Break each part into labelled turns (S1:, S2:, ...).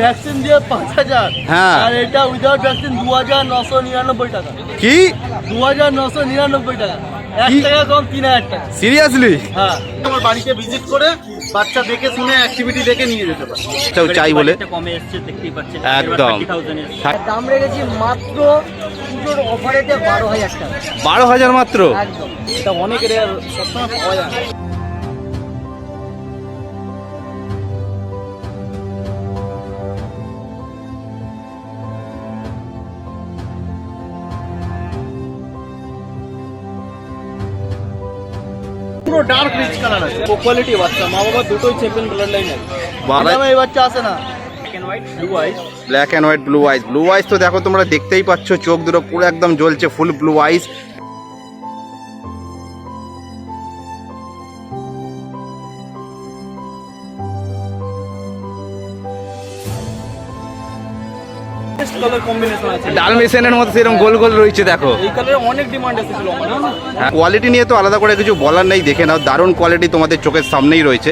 S1: Vaccine দিয়ে পাঁচ হাজার।
S2: হ্যাঁ।
S1: আর এটা উইদাউট ভ্যাকসিন দু হাজার নশো নিরানব্বই টাকা।
S2: কি?
S1: দু হাজার নশো নিরানব্বই টাকা। এক টাকা কম তিন হাজার টাকা।
S2: সিরিয়াসলি
S1: হ্যাঁ। আমার বাড়িতে ভিজিট করে বাচ্চা দেখে শুনে অ্যাক্টিভিটি দেখে নিয়ে যেতে পারে।
S2: কেউ চাই বলে।
S3: কমে এসছে দেখতেই পাচ্ছেন।
S2: একদম।
S4: দাম রেখেছি মাত্র পুজোর অফারেতে বারো হাজার টাকা।
S2: বারো হাজার মাত্র?
S4: একদম।
S1: এটা অনেক রেয়ার সবসময় পাওয়া যায় পুরো ডার্ক রিচ কালার আছে। কোয়ালিটি বাচ্চা মা বাবা দুটোই চ্যাম্পিয়ন ব্লাড লাইন আছে
S2: বাবা-
S1: বাবা এই বাচ্চা আছে না?
S2: Black and white blue eyes blue eyes তো দেখো তোমরা দেখতেই পাচ্ছ চোখ দুটো পুরো একদম জ্বলছে full blue eyes
S1: colour combination আছে
S2: ডালমেশনের মতো সেরকম গোল গোল রয়েছে দেখো।
S1: অনেক ডিমান্ড এসেছিল
S2: হ্যাঁ কোয়ালিটি নিয়ে তো আলাদা করে কিছু বলার নেই দেখে নাও দারুণ কোয়ালিটি তোমাদের চোখের সামনেই রয়েছে।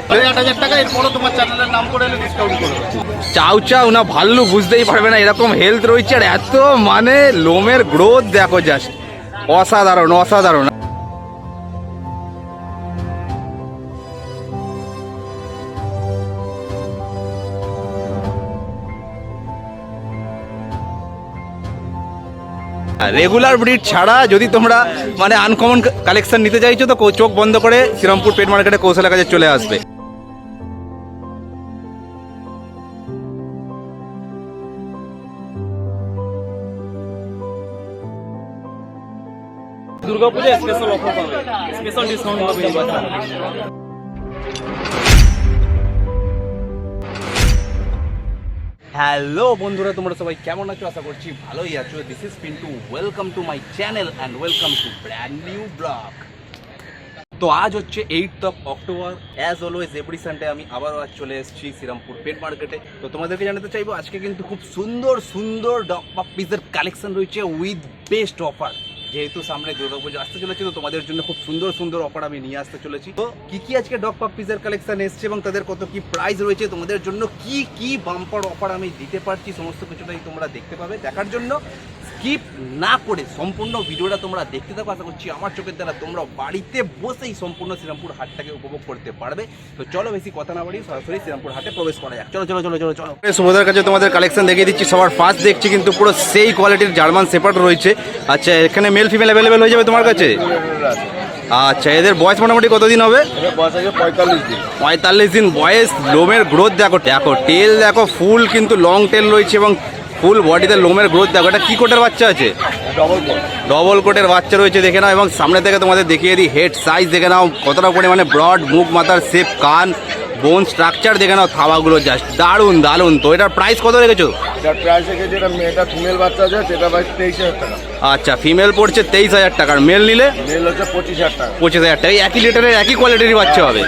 S2: চাউ চাউ না ভাল্লু বুঝতেই পারবে না এরকম হেলথ রয়েছে আর এত মানে লোমের গ্রোথ দেখো জাস্ট অসাধারণ অসাধারণ। রেগুলার ব্রিড ছাড়া যদি তোমরা মানে আনকমন কালেকশন নিতে চাইছো, তো চোখ বন্ধ করে শ্রীরামপুর পেট মার্কেটে কৌশলের কাছে চলে আসবে।
S1: দুর্গাপূজা স্পেশাল অফার পাবে। স্পেশাল ডিসকাউন্ট হবে
S2: হ্যালো বন্ধুরা, তোমরা সবাই কেমন আছো? আশা করছি ভালোই আছো। This is Pintu welcome to my channel and welcome to brand new blog তো আজ হচ্ছে eight of October as always every Sunday আমি আবারও আজ চলে এসেছি শ্রীরামপুর পেট মার্কেটে তো তোমাদেরকে জানাতে চাইব, আজকে কিন্তু খুব সুন্দর সুন্দর ডগ পাপ্পিজের কালেকশন রয়েছে উইথ বেস্ট অফার যেহেতু সামনে দুর্গা পুজো আসতে চলেছে, তো তোমাদের জন্য খুব সুন্দর সুন্দর অফার আমি নিয়ে আসতে চলেছি। তো কি কি আজকে ডগ পাপ্পিজের কালেকশন এসছে এবং তাদের কত কি প্রাইস রয়েছে, তোমাদের জন্য কি কি বাম্পার অফার আমি দিতে পারছি, সমস্ত কিছুটাই তোমরা দেখতে পাবে। দেখার জন্য স্কিপ না করে সম্পূর্ণ ভিডিওটা তোমরা দেখতে থাকো। আশা করছি আমার চোখের দ্বারা তোমরা বাড়িতে বসেই সম্পূর্ণ শ্রীরামপুর হাটটাকে উপভোগ করতে পারবে। তো চলো বেশি কথা না বাড়িয়ে সরাসরি শ্রীরামপুর হাটে প্রবেশ করা যাক। চলো চলো চলো চলো চলো। সুবোধার কাছে তোমাদের কালেকশন দেখিয়ে দিচ্ছি। সবার ফার্স্ট দেখছি কিন্তু পুরো সেই কোয়ালিটির জার্মান সেপার্ট রয়েছে। আচ্ছা এখানে মেল ফিমেল অ্যাভেলেবেল হয়ে যাবে তোমার কাছে? আচ্ছা এদের বয়স মোটামুটি কতদিন হবে?
S1: বয়স আছে পঁয়তাল্লিশ দিন।
S2: পঁয়তাল্লিশ দিন বয়স লোমের গ্রোথ দেখো দেখো টেল দেখো ফুল কিন্তু লং টেল রয়েছে এবং ফুল বডিতে লোমের গ্রোথ দেখো, এটা কি কোটের বাচ্চা আছে?
S1: ডবল কোট
S2: ডবল কোটের বাচ্চা রয়েছে, দেখে নাও, এবং সামনে থেকে তোমাদের দেখিয়ে দিই হেড সাইজ দেখে নাও, কতটা পরিমাণে ব্রড মুখ, মাথার শেপ কান বোন স্ট্রাকচার দেখে নাও, থাবাগুলো জাস্ট দারুণ দারুণ তো এটার প্রাইস কত রেখেছো?
S5: এটার প্রাইস থেকে এটা মেয়েটা ফিমেল বাচ্চা আছে, সেটা ভাই তেইশ হাজার টাকা।
S2: আচ্ছা ফিমেল পড়ছে তেইশ হাজার টাকার মেল নিলে?
S5: মেল হচ্ছে পঁচিশ হাজার টাকা।
S2: পঁচিশ হাজার টাকা। একই লিটারের একই কোয়ালিটির বাচ্চা হবে।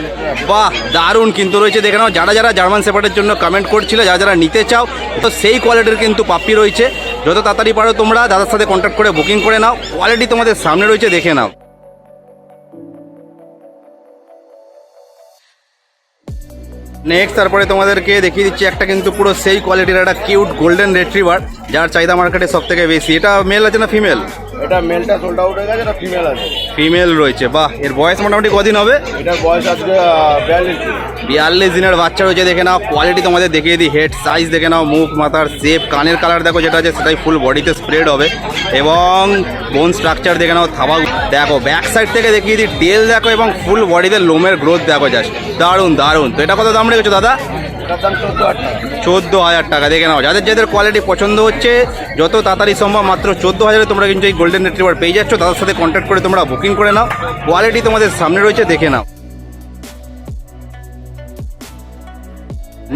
S2: বাহ দারুণ কিন্তু রয়েছে। দেখে নাও যারা যারা জার্মান সেপারের জন্য কমেন্ট করছিল যারা যারা নিতে চাও তো সেই কোয়ালিটির কিন্তু পাপ্পি রয়েছে। যত তাড়াতাড়ি পারো তোমরা দাদার সাথে কন্ট্যাক্ট করে বুকিং করে নাও। কোয়ালিটি তোমাদের সামনে রয়েছে দেখে নাও। নেক্সট তারপরে তোমাদেরকে দেখিয়ে দিচ্ছি একটা কিন্তু পুরো সেই কোয়ালিটির একটা কিউট গোল্ডেন রেট্রিভার যার চাহিদা মার্কেটে সব থেকে বেশি। এটা মেল আছে না ফিমেল
S5: এটা মেলটা সোল্ড আউট হয়ে গেছে এটা ফিমেল আছে।
S2: ফিমেল রয়েছে বাহ এর বয়স মোটামুটি কদিন হবে?
S5: এটার বয়স আজকে বিয়াল্লিশ দিন।
S2: বিয়াল্লিশ দিনের বাচ্চা রয়েছে দেখে নাও কোয়ালিটি তোমাদের দেখিয়ে দিই হেড সাইজ দেখে নাও মুখ মাথার শেপ কানের কালার দেখো যেটা আছে সেটাই ফুল বডিতে স্প্রেড হবে। এবং বোন স্ট্রাকচার দেখে নাও থাবা দেখো ব্যাক সাইড থেকে দেখিয়ে দিই টেল দেখো এবং ফুল বডিতে লোমের গ্রোথ দেখো জাস্ট দারুণ দারুণ। তো এটা কত দাম রেখেছো দাদা?
S5: চোদ্দ হাজার টাকা।
S2: দেখে নাও। যাদের যাদের কোয়ালিটি পছন্দ হচ্ছে, যত তাড়াতাড়ি সম্ভব মাত্র চোদ্দ হাজারে তোমরা কিন্তু এই গোল্ডেন রিট্রিভার পেয়ে যাচ্ছ। তাদের সাথে কন্ট্যাক্ট করে তোমরা বুকিং করে নাও। কোয়ালিটি তোমাদের সামনে রয়েছে, দেখে নাও।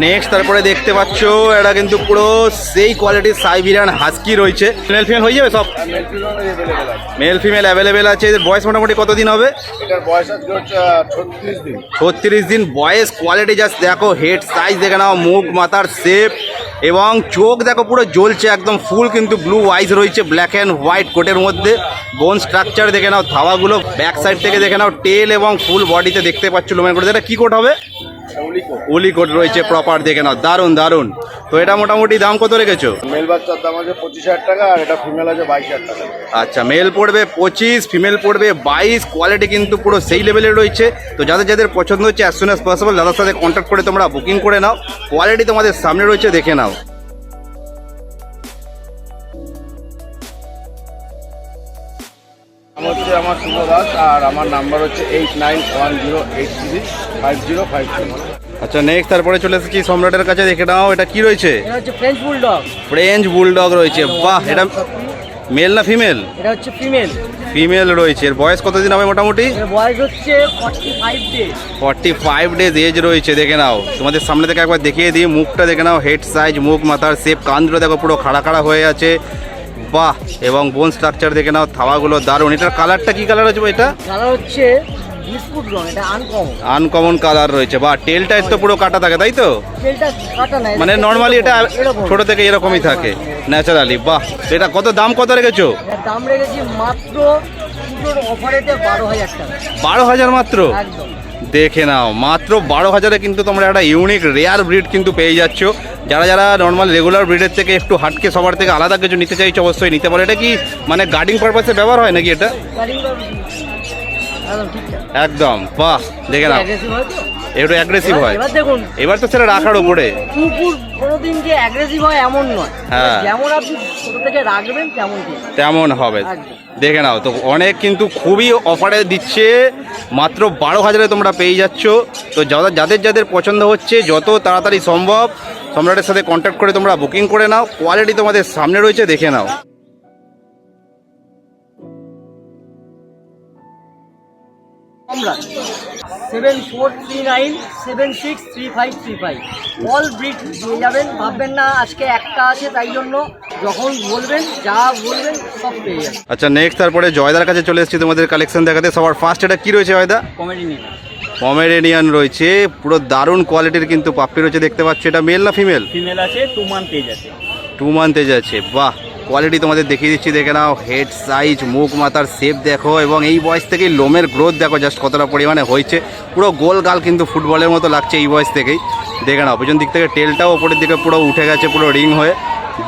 S2: নেক্সট তারপরে দেখতে পাচ্ছ এটা কিন্তু পুরো সেই কোয়ালিটির সাইবিরিয়ান হাস্কি রয়েছে। মেল ফিমেল হয়ে যাবে সব?
S5: মেল ফিমেল অ্যাভেলেবেল আছে।
S2: এদের বয়স মোটামুটি কতদিন হবে?
S5: ছত্রিশ দিন।
S2: বয়স কোয়ালিটি জাস্ট দেখো হেড সাইজ দেখে নাও মুখ মাথার শেপ এবং চোখ দেখো পুরো জ্বলছে একদম ফুল কিন্তু ব্লু আইজ রয়েছে ব্ল্যাক অ্যান্ড হোয়াইট কোটের মধ্যে। বোন স্ট্রাকচার দেখে নাও থাওয়াগুলো ব্যাক সাইড থেকে দেখে নাও টেল এবং ফুল বডিতে দেখতে পাচ্ছ লোমের করে এটা কি কোট হবে?
S5: উলিকো
S2: উলি রয়েছে প্রপার দেখে নাও। দারুণ দারুণ তো এটা মোটামুটি দাম কত রেখেছো?
S5: মেল বাচ্চার দাম আছে পঁচিশ হাজার টাকা আর এটা ফিমেল আছে বাইশ হাজার টাকা।
S2: আচ্ছা মেল পড়বে পঁচিশ ফিমেল পড়বে বাইশ কোয়ালিটি কিন্তু পুরো সেই লেভেলে রয়েছে। তো যাদের যাদের পছন্দ হচ্ছে অ্যাজ সুন অ্যাজ পসিবল দাদার সাথে কন্ট্যাক্ট করে তোমরা বুকিং করে নাও। কোয়ালিটি তোমাদের সামনে রয়েছে দেখে নাও।
S5: হচ্ছে আমার শুভ দাস আর আমার নাম্বার হচ্ছে eight nine one zero eight three five zero five three
S2: আচ্ছা নেক্সট তারপরে চলে এসেছি সম্রাটের কাছে দেখে নাও এটা কি রয়েছে?
S4: এটা হচ্ছে ফ্রেঞ্চ বুলডগ
S2: ফ্রেঞ্চ বুলডগ রয়েছে বাহ এটা মেল না ফিমেল
S4: এটা হচ্ছে ফিমেল
S2: ফিমেল রয়েছে এর বয়স কতদিন হবে মোটামুটি?
S4: এর বয়স হচ্ছে forty five days
S2: forty five days age রয়েছে দেখে নাও। তোমাদের সামনে থেকে একবার দেখিয়ে দিই মুখটা দেখে নাও হেড সাইজ মুখ মাথার শেপ কানগুলো দেখো পুরো খাড়া খাড়া হয়ে আছে। বাহ এবং বোন স্ট্রাকচার দেখে নাও থাওয়াগুলো দারুণ। এটার কালারটা কি কালার আছে এটা?
S4: কালার হচ্ছে বিস্কুট রং এটা আনকমন
S2: আনকমন কালার রয়েছে বা টেলটা তো পুরো কাটা থাকে তাই তো?
S4: তেলটা কাটা নাই
S2: মানে নর্মালি এটা ছোট থেকে এরকমই থাকে ন্যাচারালি বাহ। এটা কত দাম কত রেখেছো?
S4: দাম রেখেছি মাত্র অফারেতে বারো হাজার টাকা।
S2: বারো হাজার মাত্র?
S4: একদম।
S2: দেখে নাও। মাত্র বারো হাজারে কিন্তু তোমরা একটা ইউনিক রেয়ার ব্রিড কিন্তু পেয়ে যাচ্ছ। যারা যারা নর্মাল রেগুলার ব্রিডের থেকে একটু হাটকে সবার থেকে আলাদা কিছু নিতে চাইছো, অবশ্যই নিতে পারো। এটা কি মানে গার্ডিং পারপাসে ব্যবহার হয় নাকি এটা?
S4: একদম
S2: বাহ দেখে নাও। একটু অ্যাগ্রেসিভ হয়।
S4: এবার দেখুন।
S2: এবার তো সেটা রাখার উপরে।
S4: কুকুর কোনোদিন যে অ্যাগ্রেসিভ হয় এমন নয়।
S2: হ্যাঁ।
S4: যেমন আপনি ছোট থেকে রাখবেন তেমন
S2: তেমন হবে। দেখে নাও তো অনেক কিন্তু খুবই অফারে দিচ্ছে। মাত্র বারো হাজারে তোমরা পেয়ে যাচ্ছ। তো যাদের যাদের যাদের পছন্দ হচ্ছে যত তাড়াতাড়ি সম্ভব সম্রাটের সাথে কন্ট্যাক্ট করে তোমরা বুকিং করে নাও। কোয়ালিটি তোমাদের সামনে রয়েছে দেখে নাও।
S4: Samrat seven four three nine seven six three five three five. All breed যাবেন ভাববেন না আজকে একটা আছে তাই জন্য। যখন বলবেন যা বলবেন সব পেয়ে যাবেন।
S2: আচ্ছা নেক্সট তারপরে জয়দার কাছে চলে এসেছি তোমাদের কালেকশন দেখাতে। সবার ফার্স্ট এটা কি রয়েছে জয়দা?
S4: কমেডি নিয়ে
S2: পমেরেনিয়ান রয়েছে। পুরো দারুণ কোয়ালিটির কিন্তু পাপ্পি রয়েছে দেখতে পাচ্ছ। এটা মেল না ফিমেল
S1: ফিমেল আছে টু মান্থ এজ আছে।
S2: টু মান্থ এজ আছে। বাহ! কোয়ালিটি তোমাদের দেখিয়ে দিচ্ছি দেখে নাও হেড সাইজ মুখ মাথার শেপ দেখো এবং এই বয়স থেকেই লোমের গ্রোথ দেখো জাস্ট কতটা পরিমাণে হয়েছে। পুরো গোল গাল কিন্তু ফুটবলের মতো লাগছে এই বয়স থেকেই। দেখে নাও পিছন দিক থেকে টেলটাও ওপরের দিকে পুরো উঠে গেছে পুরো রিং হয়ে।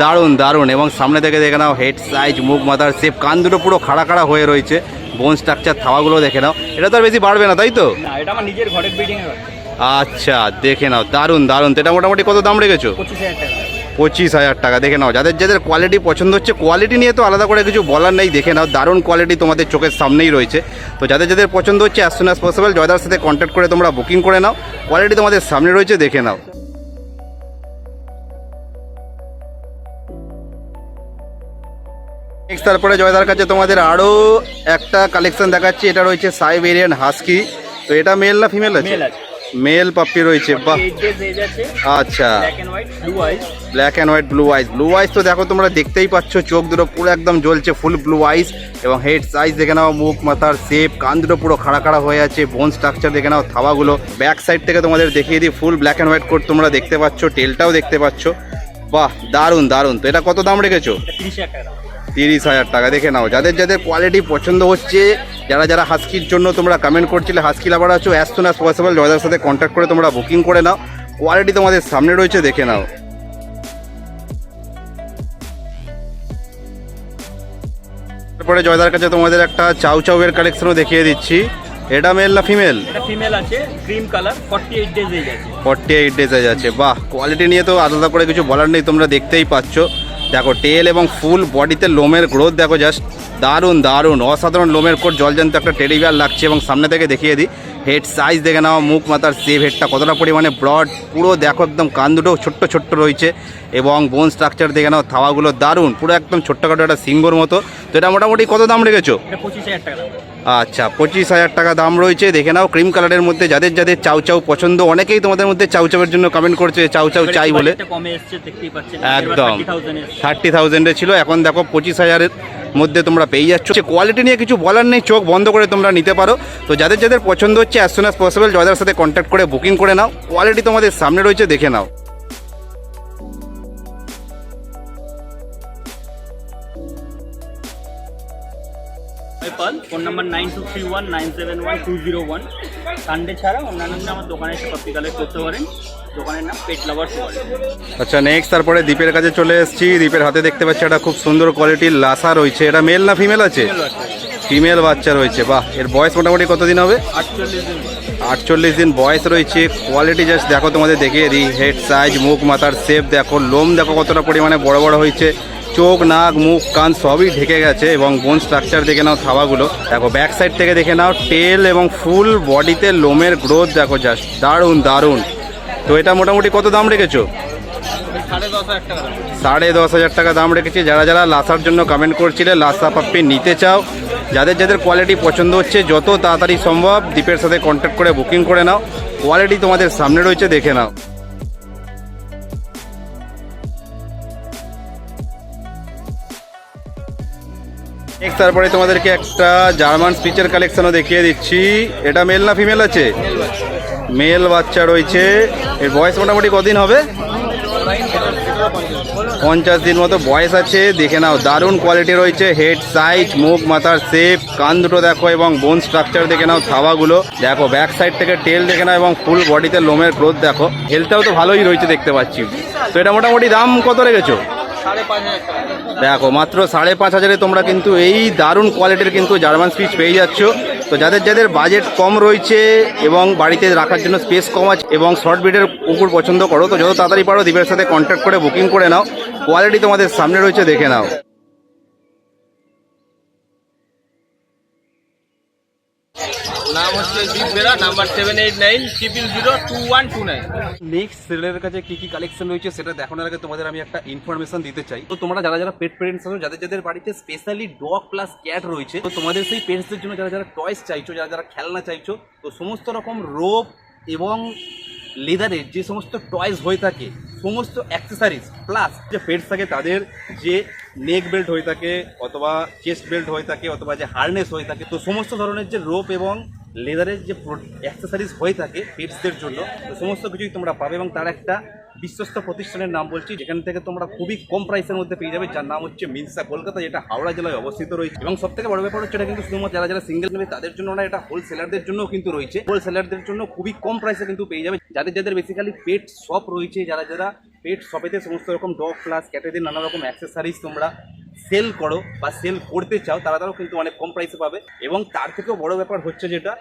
S2: দারুণ দারুণ এবং সামনে থেকে দেখে নাও হেড সাইজ মুখ মাথার শেপ কান দুটো পুরো খাড়া খাড়া হয়ে রয়েছে। বোন স্ট্রাকচার থাওয়াগুলো দেখে নাও। এটা তো আর বেশি বাড়বে না তাই তো?
S1: এটা আমার নিজের ঘরের ব্রিডিং
S2: আচ্ছা দেখে নাও দারুণ দারুণ। তো এটা মোটামুটি কত দাম রেখেছো?
S1: পঁচিশ হাজার টাকা।
S2: পঁচিশ হাজার টাকা, দেখে নাও। যাদের যাদের কোয়ালিটি পছন্দ হচ্ছে কোয়ালিটি নিয়ে তো আলাদা করে কিছু বলার নেই, দেখে নাও। দারুণ কোয়ালিটি তোমাদের চোখের সামনেই রয়েছে। তো যাদের যাদের পছন্দ হচ্ছে as soon as possible Joydar সাথে কন্ট্যাক্ট করে তোমরা বুকিং করে নাও। কোয়ালিটি তোমাদের সামনে রয়েছে, দেখে নাও। নেক্সট তারপরে জয়দার কাছে তোমাদের আরও একটা কালেকশন দেখাচ্ছি, এটা রয়েছে সাইবেরিয়ান হাস্কি তো এটা মেল না ফিমেল আছে। মেল পাপ্পি রয়েছে বাহ। আচ্ছা।
S1: Black
S2: and white blue eyes blue eyes তো দেখো তোমরা দেখতেই পাচ্ছ চোখ দুটো পুরো একদম জ্বলছে ফুল ব্লু আইস এবং হেড সাইজ দেখে নাও মুখ মাথার শেপ কান দুটো পুরো খাড়া খাড়া হয়ে আছে বোন স্ট্রাকচার দেখে নাও থাবাগুলো। ব্যাক সাইড থেকে তোমাদের দেখিয়ে দিই full black and white coat তোমরা দেখতে পাচ্ছ টেলটাও দেখতে পাচ্ছ। বাহ দারুণ দারুণ। তো এটা কত দাম রেখেছো?
S1: টাকা।
S2: তিরিশ হাজার টাকা দেখে নাও। যাদের যাদের কোয়ালিটি পছন্দ হচ্ছে যারা যারা হাস্কির জন্য তোমরা কমেন্ট করছিলে হাস্কি লাভার আছো as soon as possible Joydar সাথে কন্ট্যাক্ট করে তোমরা বুকিং করে নাও। কোয়ালিটি তোমাদের সামনে রয়েছে দেখে নাও। তারপরে জয়দার কাছে তোমাদের একটা চাউ চাউয়ের কালেকশনও দেখিয়ে দিচ্ছি। এটা মেল না ফিমেল
S1: এটা ফিমেল আছে cream colour forty eight days age আছে।
S2: ফর্টি এইট ডেজ আছে। বাহ কোয়ালিটি নিয়ে তো আলাদা করে কিছু বলার নেই তোমরা দেখতেই পাচ্ছ। দেখো টেল এবং ফুল বডিতে লোমের গ্রোথ দেখো জাস্ট দারুণ দারুণ। অসাধারণ লোমের কোট জলজান্ত একটা টেরিবিয়ার লাগছে এবং সামনে থেকে দেখিয়ে দিই হেড সাইজ দেখে নাও, মুখ মাথার সেভ হেডটা কতটা পরিমাণে ব্রড পুরো দেখো একদম কান দুটো ছোট্ট ছোট্ট রয়েছে এবং বোন স্ট্রাকচার দেখে নাও, থাওয়াগুলো দারুণ, পুরো একদম ছোট্টখাটো একটা সিঙ্গোর মতো। তো এটা মোটামুটি কত দাম রেখেছো?
S1: পঁচিশ হাজার টাকা।
S2: আচ্ছা পঁচিশ হাজার টাকা দাম রয়েছে। দেখে নাও ক্রিম কালারের মধ্যে যাদের যাদের চাউ চাউ পছন্দ অনেকেই তোমাদের মধ্যে চাউ চাউয়ের জন্য কমেন্ট করছে চাউ চাউ চাই বলে। একদম।
S1: থার্টি
S2: থার্টি থাউজেন্ডে ছিল এখন দেখো পঁচিশ হাজারের মধ্যে তোমরা পেয়ে যাচ্ছ। কোয়ালিটি নিয়ে কিছু বলার নেই চোখ বন্ধ করে তোমরা নিতে পারো। তো যাদের যাদের পছন্দ হচ্ছে as soon as possible Joydar সাথে কন্ট্যাক্ট করে বুকিং করে নাও। কোয়ালিটি তোমাদের সামনে রয়েছে দেখে নাও।
S1: Pal
S3: phone number nine two three one nine seven one two zero one Sunday ছাড়া অন্যান্য দিনে আমার দোকানে এসে কপি কালেক্ট করতে পারেন। দোকানের নাম পেট লাভার্স ওয়ার্ল্ড
S2: আচ্ছা নেক্সট তারপরে দ্বীপের কাছে চলে এসেছি। দ্বীপের হাতে দেখতে পাচ্ছি একটা খুব সুন্দর কোয়ালিটির লাসা রয়েছে। এটা মেল না ফিমেল আছে? ফিমেল বাচ্চা রয়েছে। বাহ এর বয়স মোটামুটি কতদিন হবে?
S3: আটচল্লিশ দিন।
S2: আটচল্লিশ দিন বয়স রয়েছে। কোয়ালিটি জাস্ট দেখো তোমাদের দেখিয়ে দিই। হেড সাইজ মুখ মাথার শেপ দেখো লোম দেখো কতটা পরিমাণে বড় বড় হয়েছে। চোখ, নাক, মুখ, কান সবই ঢেকে গেছে এবং বোন স্ট্রাকচার দেখে নাও থাবাগুলো দেখো ব্যাক সাইড থেকে দেখে নাও টেল এবং ফুল বডিতে লোমের গ্রোথ দেখো জাস্ট দারুণ দারুণ। তো এটা মোটামুটি কত দাম রেখেছো?
S1: সাড়ে দশ হাজার টাকা দাম।
S2: রেখেছি। যারা যারা লাসার জন্য কমেন্ট করছিলে, লাসা পাপ্পি নিতে চাও, যাদের যাদের কোয়ালিটি পছন্দ হচ্ছে, যত তাড়াতাড়ি সম্ভব দ্বীপের সাথে কন্ট্যাক্ট করে বুকিং করে নাও। কোয়ালিটি তোমাদের সামনে রয়েছে, দেখে নাও। নেক্সট তারপরে তোমাদেরকে একটা জার্মান স্পিচের কালেকশনও দেখিয়ে দিচ্ছি। এটা মেল না ফিমেল আছে? মেল বাচ্চা রয়েছে। এর বয়স মোটামুটি কদিন হবে? পঞ্চাশ দিন মতো বয়স আছে। দেখে নাও, দারুণ কোয়ালিটি রয়েছে। হেড সাইজ মুখ, মাথার শেপ কান দুটো দেখো এবং বোন স্ট্রাকচার দেখে নাও থাবাগুলো দেখো। ব্যাক সাইড থেকে টেল দেখে নাও এবং ফুল বডিতে লোমের গ্রোথ দেখো। হেলথটাও তো ভালোই রয়েছে দেখতে পাচ্ছি। তো এটা মোটামুটি দাম কত রেখেছো? দেখো, মাত্র সাড়ে পাঁচ হাজারে তোমরা কিন্তু এই দারুণ কোয়ালিটির কিন্তু জার্মান স্পিচ পেয়ে যাচ্ছ। তো যাদের যাদের বাজেট কম রয়েছে এবং বাড়িতে রাখার জন্য স্পেস কম আছে এবং শর্ট বিটের কুকুর পছন্দ করো, তো যত তাড়াতাড়ি পারো দ্বীপের সাথে কন্ট্যাক্ট করে বুকিং করে নাও। কোয়ালিটি তোমাদের সামনে রয়েছে, দেখে নাও।
S1: নাম হচ্ছে Deep Bera number seven eight nine triple zero two one two nine
S2: next সেলের কাছে কি কি কালেকশন রয়েছে সেটা দেখানোর আগে তোমাদের আমি একটা ইনফরমেশন দিতে চাই। তো তোমরা যারা যারা পেট পেরেন্টস আছো, যাদের যাদের বাড়িতে স্পেশালি ডগ প্লাস ক্যাট রয়েছে, তো তোমাদের সেই পেরেন্টসদের জন্য যারা যারা টয়েস চাইছো, যারা যারা খেলনা চাইছো, তো সমস্ত রকম রোপ এবং লেদারের যে সমস্ত টয়েস হয়ে থাকে, সমস্ত অ্যাক্সেসারিজ প্লাস যে পেটস থাকে তাদের যে নেক বেল্ট হয়ে থাকে, অথবা চেস্ট বেল্ট হয়ে থাকে, অথবা যে হার্নেস হয়ে থাকে, তো সমস্ত ধরনের যে রোপ এবং লেদারের যে অ্যাক্সেসারিজ হয়ে থাকে পেটসদের জন্য সমস্ত কিছুই তোমরা পাবে এবং তার একটা বিশ্বস্ত প্রতিষ্ঠানের নাম বলছি, যেখান থেকে তোমরা খুবই কম প্রাইসের মধ্যে পেয়ে যাবে, যার নাম হচ্ছে মিনসা কলকাতা যেটা হাওড়া জেলায় অবস্থিত রয়েছে। এবং সব থেকে বড় ব্যাপার হচ্ছে এটা কিন্তু শুধুমাত্র যারা যারা সিঙ্গেল নেবে, তাদের জন্য না, এটা হোলসেলারদের জন্য কিন্তু রয়েছে। হোলসেলারদের জন্য খুবই কম প্রাইসে কিন্তু পেয়ে যাবে। যাদের যাদের বেসিক্যালি পেট শপ রয়েছে, যারা যারা পেট শপেতে সমস্ত রকম ডগ প্লাস ক্যাটেদের নানা রকম অ্যাক্সেসারিজ তোমরা সেল করো বা সেল করতে চাও, তারা তারাও কিন্তু অনেক কম প্রাইসে পাবে। এবং তার থেকেও বড় ব্যাপার হচ্ছে যেটা,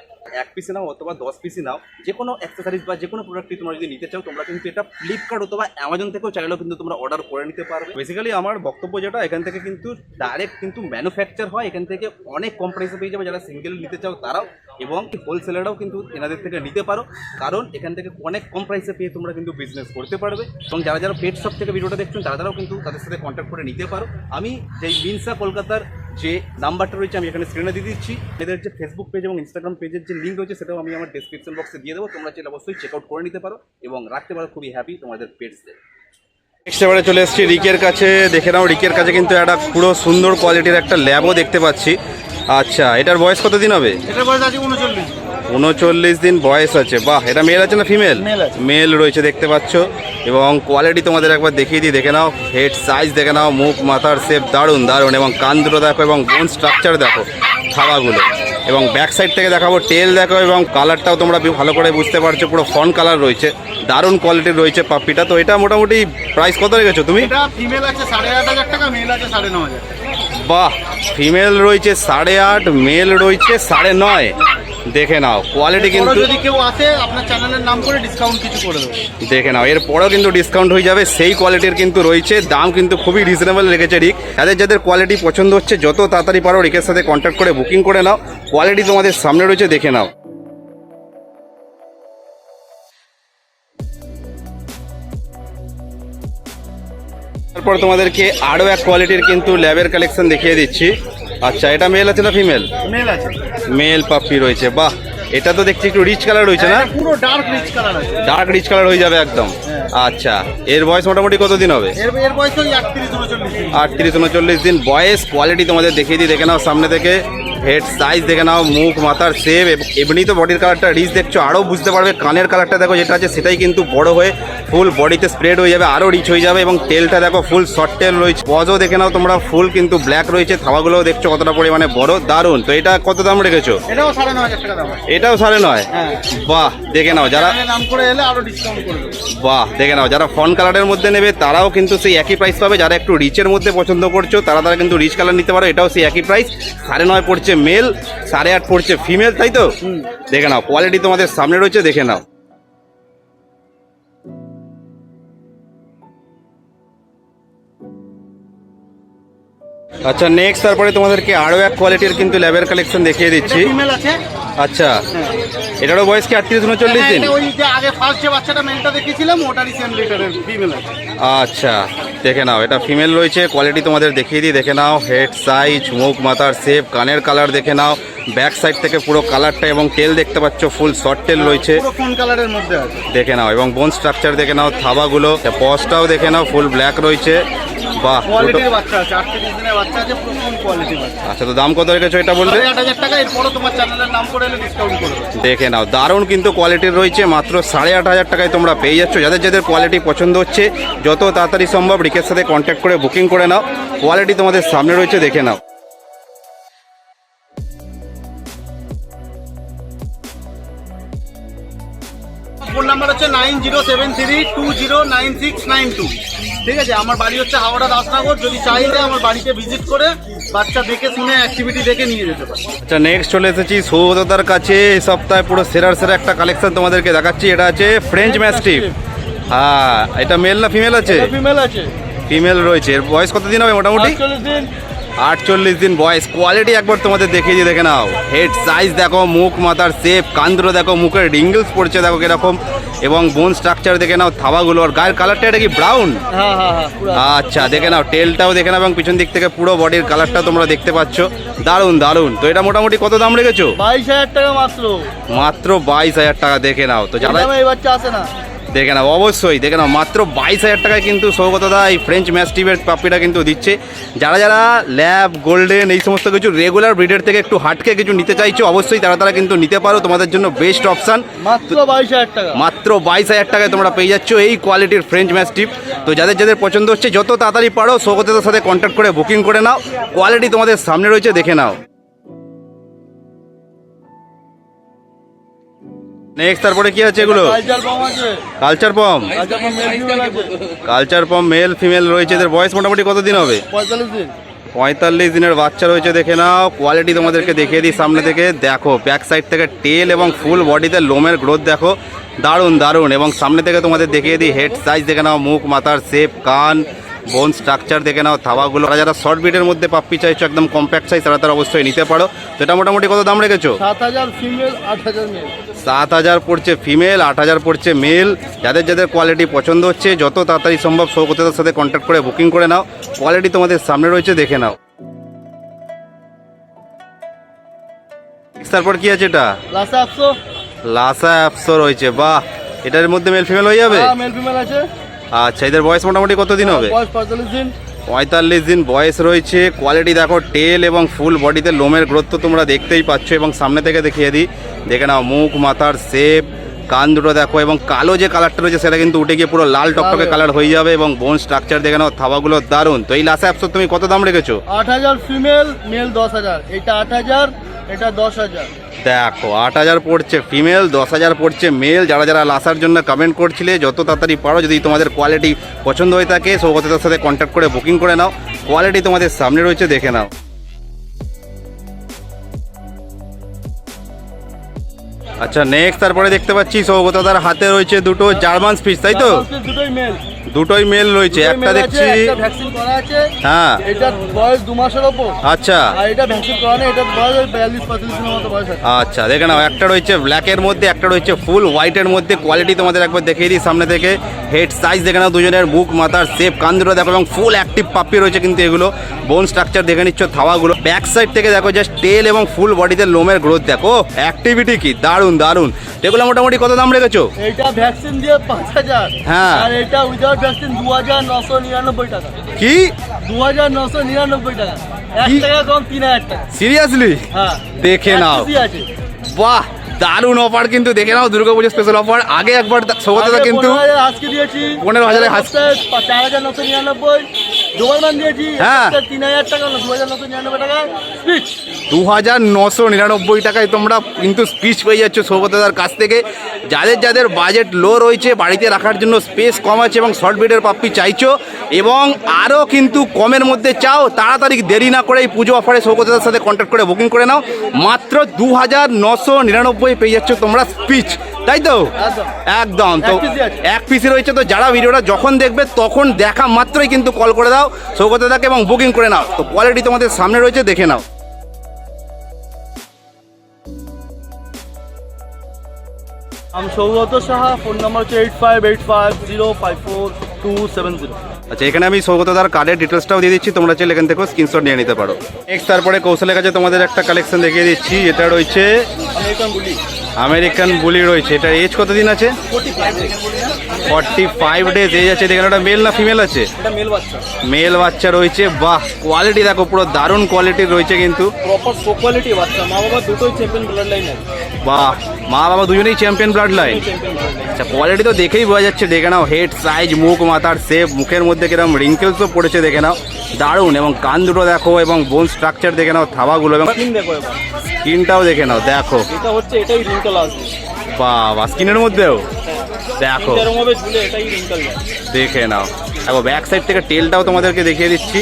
S2: এক পিসে নাও অথবা দশ পিসে নাও, যে কোনো অ্যাক্সেসারিজ বা যে কোনো প্রোডাক্টই তোমরা যদি নিতে চাও, তোমরা কিন্তু এটা ফ্লিপকার্ট অথবা অ্যামাজন থেকেও চাইলেও কিন্তু তোমরা অর্ডার করে নিতে পারবে। বেসিক্যালি আমার বক্তব্য যেটা, এখান থেকে কিন্তু ডাইরেক্ট কিন্তু ম্যানুফ্যাকচার হয়, এখান থেকে অনেক কম প্রাইসে পেয়ে যাবে যারা সিঙ্গেল নিতে চাও, তারাও। এবং হোলসেলাররাও কিন্তু এনাদের থেকে নিতে পারো। কারণ এখান থেকে অনেক কম প্রাইসে পেয়ে তোমরা কিন্তু বিজনেস করতে পারবে। এবং যারা যারা পেট শপ থেকে ভিডিওটা দেখছেন, তারা তারাও কিন্তু তাদের সাথে কন্ট্যাক্ট করে নিতে পারো। আমি যে মিনসা কলকাতার যে নাম্বারটা রয়েছে, আমি এখানে স্ক্রিনে দিয়ে দিচ্ছি। এদের যে ফেসবুক পেজ এবং ইনস্টাগ্রাম পেজের যে লিঙ্ক রয়েছে, সেটাও আমি আমার ডেসক্রিপশন বক্সে দিয়ে দেবো। তোমরা চাইলে অবশ্যই চেক আউট করে নিতে পারো এবং রাখতে পারো, খুবই হ্যাপি তোমাদের পেটসদের নেক্সট এবারে চলে এসেছি রিকের কাছে। দেখে নাও, রিকের কাছে কিন্তু একটা পুরো সুন্দর কোয়ালিটির একটা ল্যাবও দেখতে পাচ্ছি। আচ্ছা এটার বয়স কতদিন হবে?
S1: এটা বয়স আছে উনচল্লিশ।
S2: উনচল্লিশ দিন বয়স আছে। বাহ এটা মেল আছে না ফিমেল মেল রয়েছে দেখতে পাচ্ছ। এবং কোয়ালিটি তোমাদের একবার দেখিয়ে দিই দেখে নাও। হেড সাইজ দেখে নাও মুখ মাথার শেপ দারুণ দারুণ। এবং কান দুটো দেখো এবং বোন স্ট্রাকচার দেখো থাবাগুলো এবং ব্যাক সাইড থেকে দেখাবো টেল দেখো এবং কালারটাও তোমরা ভালো করে বুঝতে পারছ পুরো ফন কালার রয়েছে। দারুণ কোয়ালিটির রয়েছে পাপ্পিটা। তো এটা মোটামুটি প্রাইস কত রেখেছো তুমি?
S1: ফিমেল আছে সাড়ে আট হাজার টাকা মেল আছে সাড়ে ন হাজার
S2: বাহ ফিমেল রয়েছে সাড়ে আট মেল রয়েছে সাড়ে নয়। দেখে নাও কোয়ালিটি কিন্তু
S1: যদি কেউ আসে আপনার চ্যানেলের নাম করে ডিসকাউন্ট কিছু করে দেবো।
S2: দেখে নাও এরপরেও কিন্তু ডিসকাউন্ট হয়ে যাবে সেই কোয়ালিটির কিন্তু রয়েছে দাম কিন্তু খুবই রিজনেবল রেখেছে রিক। যাদের যাদের কোয়ালিটি পছন্দ হচ্ছে যত তাড়াতাড়ি পারো রিকের সাথে কন্ট্যাক্ট করে বুকিং করে নাও। কোয়ালিটি তোমাদের সামনে রয়েছে দেখে নাও। তারপর তোমাদেরকে আরও এক কোয়ালিটির কিন্তু ল্যাবের কালেকশন দেখিয়ে দিচ্ছি। আচ্ছা এটা মেল আছে না ফিমেল
S1: মেল আছে।
S2: মেল পাপি রয়েছে বাহ। এটা তো দেখছি একটু রিচ কালার রয়েছে না?
S1: পুরো ডার্ক রিচ কালার আছে।
S2: ডার্ক রিচ কালার হয়ে যাবে একদম। আচ্ছা এর বয়স মোটামুটি কতদিন হবে?
S1: এর এর বয়স ওই
S2: আটত্রিশ উনচল্লিশ দিন। বয়স কোয়ালিটি তোমাদের দেখিয়ে দিই দেখে নাও সামনে থেকে। হেড সাইজ দেখে নাও মুখ মাথার সেভ এমনি তো বডির কালারটা রিচ দেখছ আরও বুঝতে পারবে কানের কালারটা দেখো যেটা আছে সেটাই কিন্তু বড় হয়ে ফুল বডিতে স্প্রেড হয়ে যাবে আরও রিচ হয়ে যাবে এবং তেলটা দেখো ফুল শর্ট টেল রয়েছে। পজও দেখে নাও তোমরা ফুল কিন্তু ব্ল্যাক রয়েছে থাবাগুলোও দেখছ কতটা পরিমাণে বড় দারুণ। তো এটা কত দাম রেখেছো?
S5: এটাও সাড়ে নয় হ্যাঁ।
S2: বাহ দেখে নাও যারা
S5: নাম করে এলে আরও ডিসকাউন্ট করে
S2: বাহ দেখে নাও যারা ফন কালারের মধ্যে নেবে তারাও কিন্তু সেই একই প্রাইস পাবে। যারা একটু রিচের মধ্যে পছন্দ করছ তারা তারা কিন্তু রিচ কালার নিতে পারো এটাও সেই একই প্রাইস সাড়ে নয় পড়ছে মেল সাড়ে আট পড়ছে ফিমেল তাই তো? দেখে নাও কোয়ালিটি তোমাদের সামনে রয়েছে দেখে নাও। আচ্ছা নেক্সট তারপরে তোমাদেরকে আরও এক কোয়ালিটির কিন্তু ল্যাবের কালেকশন দেখিয়ে দিচ্ছি। আচ্ছা এটারও বয়স কি আটত্রিশ উনচল্লিশ
S5: হ্যাঁ,
S2: দিন?
S5: ওই যে আগে ফার্স্ট যে বাচ্চাটা মেলটা দেখিয়েছিলাম ওটারই সেম লিটারের ফিমেল আছে।
S2: আচ্ছা দেখে নাও এটা ফিমেল রয়েছে কোয়ালিটি তোমাদের দেখিয়ে দিই দেখে নাও হেড সাইজ মুখ মাথার শেপ কানের কালার দেখে নাও। ব্যাক সাইড থেকে পুরো কালারটা এবং তেল দেখতে পাচ্ছ ফুল শর্ট টেল রয়েছে।
S5: পুরো কালারের মধ্যে আছে?
S2: দেখে নাও এবং বোন স্ট্রাকচার দেখে নাও থাবাগুলো পসটাও দেখে নাও ফুল ব্ল্যাক রয়েছে। বাহ
S5: কোয়ালিটির বাচ্চা আছে আটত্রিশ দিনের বাচ্চা আছে পুরো কোয়ালিটি বাচ্চা?
S2: আচ্ছা তো দাম কত রেখেছো এটা বলবে
S5: সাড়ে আট হাজার টাকা এরপরও তোমার চ্যানেলের নাম করে ডিসকাউন্ট করে
S2: দেখে নাও দারুণ কিন্তু কোয়ালিটির রয়েছে মাত্র সাড়ে আট হাজার টাকায় তোমরা পেয়ে যাচ্ছ। যাদের যাদের কোয়ালিটি পছন্দ হচ্ছে যত তাড়াতাড়ি সম্ভব রিকের সাথে কন্ট্যাক্ট করে বুকিং করে নাও। কোয়ালিটি তোমাদের সামনে রয়েছে দেখে নাও।
S5: ফোন নাম্বার হচ্ছে nine zero seven three two zero nine six nine two. ঠিক আছে আমার বাড়ি হচ্ছে হাওড়া দাসনগর। যদি চাইলে আমার বাড়িতে ভিজিট করে বাচ্চা দেখে শুনে অ্যাক্টিভিটি দেখে নিয়ে যেতে পারে।
S2: আচ্ছা নেক্সট চলে এসেছি সৌগতদার কাছে। এই সপ্তাহে পুরো সেরার সেরা একটা কালেকশন তোমাদেরকে দেখাচ্ছি। এটা আছে ফ্রেঞ্চ ম্যাস্টিফ হ্যাঁ এটা মেল না ফিমেল আছে?
S5: ফিমেল আছে।
S2: ফিমেল রয়েছে। এর বয়স কতদিন হবে মোটামুটি? আটচল্লিশ দিন বয়স। কোয়ালিটি একবার তোমাদের দেখিয়ে দিয়ে দেখে নাও। হেড সাইজ দেখো মুখ মাথার শেপ কান্দ্র দেখো মুখের রিঙ্গলস পড়ছে দেখো কীরকম এবং বোন স্ট্রাকচার দেখে নাও থাবাগুলো আর গায়ের কালারটা এটা কি ব্রাউন
S5: হ্যাঁ হ্যাঁ হ্যাঁ
S2: আচ্ছা দেখে নাও টেলটাও দেখে নাও এবং পিছন দিক থেকে পুরো বডির কালারটা তোমরা দেখতে পাচ্ছ। দারুণ দারুণ। তো এটা মোটামুটি কত দাম রেখেছো?
S5: বাইশ হাজার টাকা মাত্র।
S2: মাত্র বাইশ হাজার টাকা দেখে নাও। তো যারা
S5: এই বাচ্চা আসে না।
S2: দেখে নাও অবশ্যই দেখে নাও মাত্র বাইশ হাজার টাকায় কিন্তু সৌগতদা এই ফ্রেঞ্চ ম্যাস্টিভের পাপ্পিটা কিন্তু দিচ্ছে। যারা যারা ল্যাব গোল্ডেন এই সমস্ত কিছু রেগুলার ব্রিডের থেকে একটু হাটকে কিছু নিতে চাইছো অবশ্যই তারা তারা কিন্তু নিতে পারো তোমাদের জন্য বেস্ট অপশান
S5: মাত্র বাইশ হাজার টাকা।
S2: মাত্র বাইশ হাজার টাকায় তোমরা পেয়ে যাচ্ছ এই কোয়ালিটির ফ্রেঞ্চ ম্যাস্টিভ তো যাদের যাদের পছন্দ হচ্ছে যত তাড়াতাড়ি পারো সৌগতদার সাথে কন্ট্যাক্ট করে বুকিং করে নাও। কোয়ালিটি তোমাদের সামনে রয়েছে দেখে নাও। নেক্সট তারপরে কি আছে এগুলো?
S5: Culture
S2: pom
S5: culture
S2: pom male female রয়েছে। এদের বয়স মোটামুটি কতদিন হবে?
S5: পঁয়তাল্লিশ
S2: দিনের বাচ্চা রয়েছে দেখে নাও। কোয়ালিটি তোমাদেরকে দেখিয়ে দিই সামনে থেকে। দেখো ব্যাক সাইড থেকে টেল এবং ফুল বডিতে লোমের গ্রোথ দেখো। দারুণ দারুণ। এবং সামনে থেকে তোমাদের দেখিয়ে দিই হেড সাইজ দেখে নাও। মুখ মাথার শেপ কান। বোন স্ট্রাকচার দেখে নাও থাবাগুলো। আর যারা শর্ট বিটের মধ্যে পাপ্পি চাইছো একদম কম্প্যাক্ট সাইজ তারা তারা অবশ্যই নিতে পারো। তো এটা মোটামুটি কত দাম রেখেছো?
S5: সাত হাজার
S2: পড়ছে ফিমেল আট হাজার পড়ছে মেল যাদের যাদের কোয়ালিটি পছন্দ হচ্ছে যত তাড়াতাড়ি সম্ভব সৌকতের সাথে কন্ট্যাক্ট করে বুকিং করে নাও। কোয়ালিটি তোমাদের সামনে রয়েছে দেখে নাও। তারপর কি আছে এটা? লাসা অ্যাপসো রয়েছে বাহ। এটার মধ্যে মেল ফিমেল হয়ে যাবে?
S5: হ্যাঁ মেল ফিমেল আছে।
S2: আচ্ছা এদের বয়স মোটামুটি কতদিন হবে?
S5: পঁয়তাল্লিশ দিন।
S2: পঁয়তাল্লিশ দিন বয়স রয়েছে কোয়ালিটি দেখো টেল এবং ফুল বডিতে লোমের গ্রোথ তো তোমরা দেখতেই পাচ্ছ এবং সামনে থেকে দেখিয়ে দিই দেখে নাও মুখ মাথার শেপ কান দুটো দেখো এবং কালো যে কালারটা রয়েছে সেটা কিন্তু উঠে গিয়ে পুরো লাল টকটকে কালার হয়ে যাবে। এবং বোন স্ট্রাকচার দেখে নাও থাবাগুলো দারুণ। তো এই লাসা অ্যাপসো তুমি কত দাম রেখেছো?
S5: আট হাজার ফিমেল মেল দশ হাজার। এটা আট হাজার এটা দশ হাজার।
S2: দেখো আট হাজার পড়ছে ফিমেল দশ হাজার পড়ছে মেল যারা যারা লাসার জন্য কমেন্ট করছিলে যত তাড়াতাড়ি পারো যদি তোমাদের কোয়ালিটি পছন্দ হয়ে থাকে সৌগতদের সাথে কন্ট্যাক্ট করে বুকিং করে নাও। কোয়ালিটি তোমাদের সামনে রয়েছে দেখে নাও। আচ্ছা নেক্সট তারপরে দেখতে পাচ্ছি সৌগতদার হাতে রয়েছে দুটো জার্মান স্পিচ তাই তো?
S5: দুটোই মেল
S2: রয়েছে একটা দেখছি।
S5: ভ্যাকসিন করা আছে।
S2: হ্যাঁ।
S5: এটার বয়স দু মাসের ওপর।
S2: আচ্ছা।
S5: আর এটা ভ্যাকসিন করা নেই এটার বয়স দিনের মতো বয়স আছে।
S2: আচ্ছা দেখে নাও একটা রয়েছে ব্ল্যাকের মধ্যে একটা রয়েছে ফুল হোয়াইটের মধ্যে। কোয়ালিটি তোমাদের একবার দেখিয়ে দিই সামনে থেকে। হেড সাইজ দেখে নাও দুজনের বুক মাথার সেপ কান দুটো দেখো এবং ফুল অ্যাক্টিভ পাপ্পি রয়েছে কিন্তু এগুলো। বোন স্ট্রাকচার দেখে নিচ্ছ থাওয়াগুলো। ব্যাক সাইড থেকে দেখো জাস্ট টেল এবং ফুল বডিতে লোমের গ্রোথ দেখো। অ্যাক্টিভিটি কি? দারুণ দারুণ। এগুলো মোটামুটি কত দাম রেখেছো?
S5: এইটা ভ্যাকসিন দিয়ে পাঁচ হাজার।
S2: হ্যাঁ।
S5: আর এটা উইদাউট
S4: ভ্যাকসিন দু হাজার নশো নিরানব্বই টাকা।
S2: কি?
S4: দু হাজার নশো নিরানব্বই টাকা। এক? টাকা কম তিন হাজার টাকা।
S2: সিরিয়াসলি
S4: হ্যাঁ।
S2: দেখে নাও।
S4: আছে।
S2: বাহ দারুণ অফার কিন্তু দেখে নাও দুর্গাপুজো স্পেশাল অফার আগে একবার সৌগতদা
S4: কিন্তু
S2: কিন্তু
S4: 15,000 আজকে দিয়েছি।
S2: পনেরো হাজারে
S4: চার হাজার নশো নিরানব্বই।
S2: হ্যাঁ।
S4: দু হাজার নশো নিরানব্বই
S2: দু হাজার নশো নিরানব্বই টাকায় তোমরা কিন্তু স্পিচ পেয়ে যাচ্ছ সৌগতদার কাছ থেকে। যাদের যাদের বাজেট লো রয়েছে বাড়িতে রাখার জন্য স্পেস কম আছে এবং শর্ট বিডের পাপ্পি চাইছো। এবং আরও কিন্তু কমের মধ্যে চাও তাড়াতাড়ি দেরি না করে এই পুজো অফারে সৌগতদার সাথে কন্ট্যাক্ট করে বুকিং করে নাও। মাত্র দু হাজার নশো নিরানব্বই পেয়ে যাচ্ছ তোমরা স্পিচ তাই তো?
S4: একদম।
S2: তো
S4: এক
S2: পিসি রয়েছে। তো যারা ভিডিওটা যখন দেখবে তখন দেখা মাত্রই কিন্তু কল করে দাও সৌগতদাকে এবং বুকিং করে নাও। তো কোয়ালিটি তোমাদের সামনে রয়েছে দেখে নাও।
S4: আমি সৌগত সাহা ফোন নাম্বার হচ্ছে eight five eight five zero five four two seven zero
S2: আচ্ছা এখানে আমি সৌগতদার কার্ডের ডিটেলসটাও দিয়ে দিচ্ছি। তোমরা চাইলে এখান থেকেও স্ক্রিনশট নিয়ে নিতে পারো। নেক্সট তারপরে কৌশলের কাছে তোমাদের একটা কালেকশন দেখিয়ে দিচ্ছি। এটা রয়েছে
S4: আমেরিকান বুলি
S2: রয়েছে। এটা এজ কতদিন আছে?
S4: ফোর্টি ফাইভ
S2: ডেজ এজ আছে। দেখেন ওটা মেল না ফিমেল আছে?
S4: মেল বাচ্চা।
S2: রয়েছে। বাহ কোয়ালিটি দেখো পুরো দারুণ কোয়ালিটির রয়েছে কিন্তু। বাহ মা বাবা দুজনেই চ্যাম্পিয়ন ব্লাড লাইন আচ্ছা কোয়ালিটি তো দেখেই বোঝা যাচ্ছে। দেখে নাও হেড সাইজ মুখ মাথার শেপ মুখের মধ্যে কীরকম রিঙ্কেলসও পড়েছে দেখে নাও। দারুণ এবং কান দুটো দেখো এবং বোন স্ট্রাকচার দেখে নাও থাবাগুলো এবং
S4: দেখো
S2: স্কিনটাও দেখে নাও দেখো।
S4: এটা হচ্ছে এটাই রিঙ্কেল আসবে
S2: বাবা স্কিনের মধ্যেও? দেখো।
S4: রিঙ্কেল যায়
S2: দেখে নাও। দেখো ব্যাক সাইড থেকে টেলটাও তোমাদেরকে দেখিয়ে দিচ্ছি।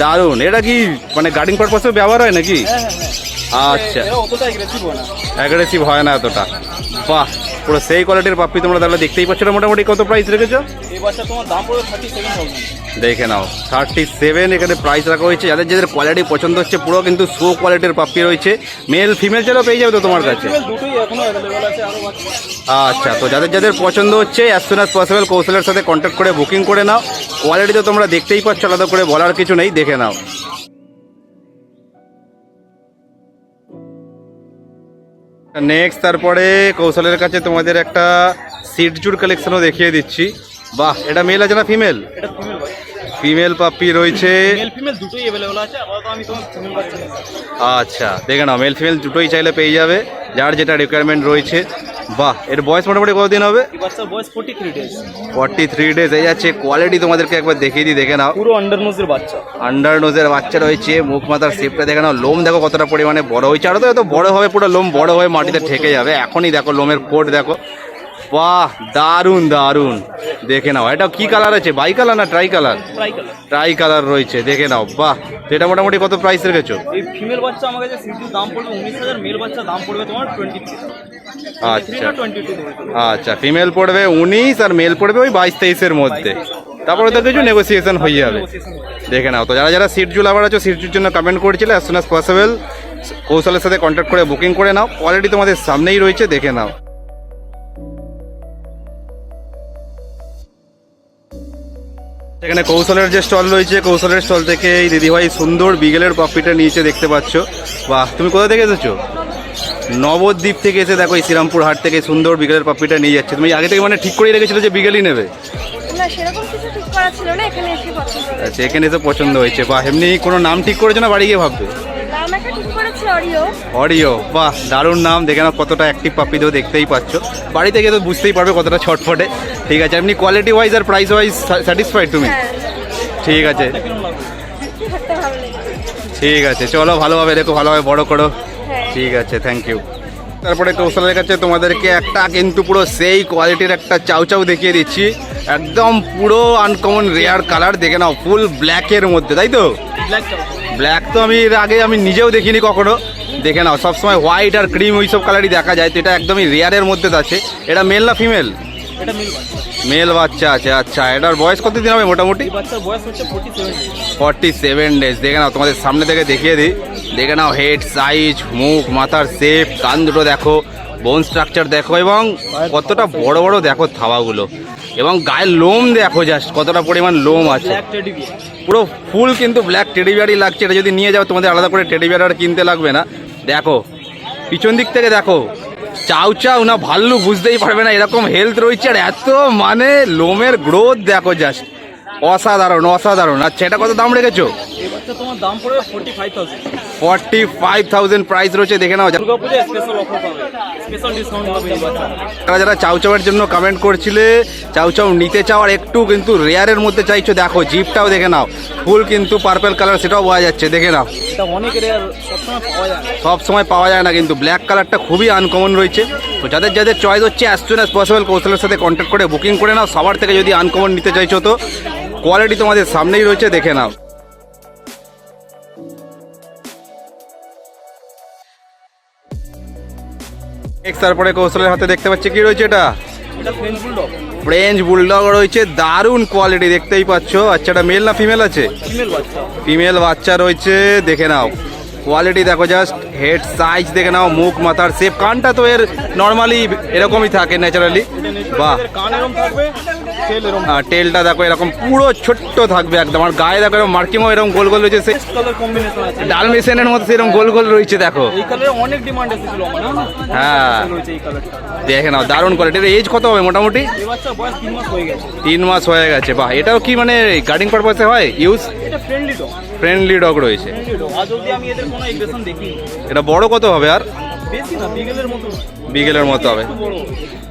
S2: দারুণ। এটা কি মানে গার্ডিং পারপাসেও ব্যবহার হয় নাকি?
S4: হ্যাঁ হ্যাঁ হ্যাঁ।
S2: আচ্ছা।
S4: অ্যাগ্রেসিভ হয় না।
S2: হয় এতটা। বাহ পুরো সেই কোয়ালিটির পাপ্পি তোমরা তাহলে দেখতেই পাচ্ছ। মোটামুটি কত প্রাইস রেখেছো?
S4: এই বাচ্চা তোমার দাম পড়বে থার্টি সেভেন থাউজেন্ড
S2: দেখে নাও। থার্টি সেভেন এখানে প্রাইস রাখা হয়েছে। যাদের যাদের কোয়ালিটি পছন্দ হচ্ছে পুরো কিন্তু শো কোয়ালিটির পাপ্পি রয়েছে। মেল ফিমেল চাইলেও পেয়ে যাবে তো তোমার কাছে? আচ্ছা তো যাদের যাদের পছন্দ হচ্ছে অ্যাজ সুন অ্যাজ পসিবল কৌশলের সাথে কন্ট্যাক্ট করে বুকিং করে নাও। কোয়ালিটি তো তোমরা দেখতেই পাচ্ছ আলাদা করে বলার কিছু নেই দেখে নাও। নেক্সট তারপরে কৌশলের কাছে তোমাদের একটা সিট জুট কালেকশনও দেখিয়ে দিচ্ছি। বাহ এটা মেল আছে না ফিমেল
S4: এটা ফিমেল
S2: পাপ্পি রয়েছে।
S4: মেল ফিমেল দুটোই অ্যাভেলেবেল আছে আপাতত আমি তোমার ফিমেল বাচ্চা
S2: আচ্ছা দেখে নাও মেল ফিমেল দুটোই চাইলে পেয়ে যাবে যার যেটা রিকোয়ারমেন্ট রয়েছে। বাহ এর বয়স মোটামুটি কতদিন হবে?
S4: বাচ্চার বয়স three days
S2: forty three days এই যাচ্ছে কোয়ালিটি তোমাদেরকে একবার দেখিয়ে দিই দেখে নাও।
S4: পুরো আন্ডার নোজের বাচ্চা।
S2: আন্ডার নোজের বাচ্চা রয়েছে মুখ মাথার শেপটা দেখে নাও লোম দেখো কতটা পরিমাণে বড় হয়েছে আরও তো এত বড় হবে পুরো লোম বড় হয়ে মাটিতে ঠেকে যাবে এখনই দেখো লোমের কোট দেখো। বাহ দারুণ দারুণ দেখে নাও এটা কি কালার আছে? বাই কালার না ট্রাই কালার
S4: ট্রাই কালার
S2: রয়েছে দেখে নাও বাহ। এটা মোটামুটি কত প্রাইস রেখেছো?
S4: এই ফিমেল বাচ্চা আমার কাছে সিটির দাম পড়বে উনিশ হাজার মেল বাচ্চা দাম পড়বে তোমার টোয়েন্টি
S2: আচ্ছা। আচ্ছা ফিমেল পড়বে উনিশ আর মেল পড়বে ওই বাইশ তেইশের মধ্যে। তারপরে তো কিছু নেগোসিয়েশন হয়ে যাবে। দেখে নাও তো যারা যারা সিট জুল আবার আছো সিট জুর জন্য কমেন্ট করেছিলে অ্যাজ সুন অ্যাজ পসিবল কৌশলের সাথে কন্ট্যাক্ট করে বুকিং করে নাও। কোয়ালিটি তোমাদের সামনেই রয়েছে দেখে নাও। এখানে কৌশলের যে স্টল রয়েছে কৌশলের স্টল থেকে এই দিদিভাই সুন্দর বিগেলের কপিটা নিয়েছে দেখতে পাচ্ছ। বাহ তুমি কোথা থেকে এসেছ? নবদ্বীপ থেকে এসে দেখো এই শ্রীরামপুর হাট থেকে সুন্দর বিকেলের পপিটা নিয়ে যাচ্ছে। তুমি আগে থেকে মানে ঠিক করেই রেখেছিলো যে বিকেলই নেবে। আচ্ছা এখানে এসে পছন্দ হয়েছে। বা এমনি কোনো নাম ঠিক করেছ না বাড়ি গিয়ে ভাববে?
S6: নাম একটা ঠিক করেছে অরিও
S2: অডিও বাহ দারুণ নাম দেখে নাও কতটা অ্যাক্টিভ পাপ্পি তো দেখতেই পাচ্ছ। বাড়িতে গিয়ে তো বুঝতেই পারবে কতটা ছটফটে। ঠিক আছে এমনি কোয়ালিটি ওয়াইজ আর প্রাইস ওয়াইজ স্যাটিসফাইড তুমি?
S6: হ্যাঁ।
S2: ঠিক আছে। ঠিক আছে চলো ভালোভাবে দেখো ভালোভাবে বড় করো।
S6: হ্যাঁ।
S2: ঠিক আছে থ্যাংক ইউ তারপরে কৌশলের কাছে তোমাদেরকে একটা কিন্তু পুরো সেই কোয়ালিটির একটা চাউ চাউ দেখিয়ে দিচ্ছি। একদম পুরো আনকমন রেয়ার কালার দেখে নাও ফুল ব্ল্যাকের মধ্যে তাই তো?
S4: ব্ল্যাক
S2: তো আমি এর আগে আমি নিজেও দেখিনি কখনো। দেখে নাও সবসময় হোয়াইট আর ক্রিম ওইসব কালারই দেখা যায় তো এটা একদমই রেয়ারের মধ্যে আছে। এটা মেল না ফিমেল
S4: মেল বাচ্চা।
S2: আছে আচ্ছা এটার বয়স কতদিন হবে মোটামুটি?
S4: ফর্টি সেভেন ডেজ
S2: দেখে নাও তোমাদের সামনে থেকে দেখিয়ে দিই। দেখে নাও হেড সাইজ মুখ মাথার শেপ কান দুটো দেখো বোন স্ট্রাকচার দেখো এবং কতটা বড় বড় দেখো থাবাগুলো। এবং গায়ের লোম দেখো জাস্ট কতটা পরিমাণ লোম আছে। পুরো ফুল কিন্তু ব্ল্যাক টেডিবিয়ারই লাগছে এটা যদি নিয়ে যাও তোমাদের আলাদা করে টেডিবিয়ার আর কিনতে লাগবে না। দেখো পিছন দিক থেকে দেখো চাউ চাউ না ভাল্লু বুঝতেই পারবে না এরকম হেলথ রয়েছে আর এত মানে লোমের গ্রোথ দেখো জাস্ট অসাধারণ অসাধারণ। আচ্ছা এটা কত দাম রেখেছো?
S3: তোমার দাম পড়বে forty five thousand
S2: forty five thousand price রয়েছে দেখে নাও। যারা যারা চাউ চাউয়ের জন্য কমেন্ট করছিলে চাউ চাউ নিতে চাও আর একটু কিন্তু রেয়ারের মধ্যে চাইছো দেখো জিপটাও দেখে নাও। ফুল কিন্তু পার্পল কালার সেটাও বোঝা যাচ্ছে দেখে নাও।
S3: পাওয়া।
S2: সব সময় পাওয়া যায় না কিন্তু ব্ল্যাক কালারটা খুবই আনকমন রয়েছে। তো যাদের যাদের চয়েস হচ্ছে অ্যাজ সুন অ্যাজ পসিবল কৌশলের সাথে কন্ট্যাক্ট করে বুকিং করে নাও। সবার থেকে যদি আনকমন নিতে চাইছো তো কোয়ালিটি তোমাদের সামনেই রয়েছে দেখে নাও। তারপরে কৌশলের হাতে দেখতে পাচ্ছি কি রয়েছে এটা?
S3: ফ্রেঞ্চ বুলডগ
S2: রয়েছে দারুণ কোয়ালিটি দেখতেই পাচ্ছ। আচ্ছা এটা মেল না ফিমেল আছে?
S3: ফিমেল বাচ্চা।
S2: ফিমেল বাচ্চা রয়েছে দেখে নাও। কোয়ালিটি দেখো জাস্ট হেড সাইজ দেখে নাও মুখ মাথার শেপ কানটা তো এর নর্মালি এরকমই থাকে ন্যাচারালি বাহ। টেলটা দেখো এরকম পুরো ছোট্ট থাকবে একদম। আর গায়ে দেখো এরকম মার্কিংও এরকম গোল গোল রয়েছে
S3: আছে।
S2: ডালমেশনের মতো সেরকম গোল গোল রয়েছে দেখো।
S3: অনেক ডিমান্ড এসেছিল
S2: হ্যাঁ। দেখে নাও দারুণ কোয়ালিটির এজ কত হবে মোটামুটি?
S3: তিন মাস হয়ে গেছে।
S2: হয়ে বাহ। এটাও কি মানে গার্ডিং পারপাসে হয়? ইউজ
S3: ফ্রেন্ডলি ডগ
S2: রয়েছে। এটা বড় কত হবে আর? বিকেলের মতো। হবে।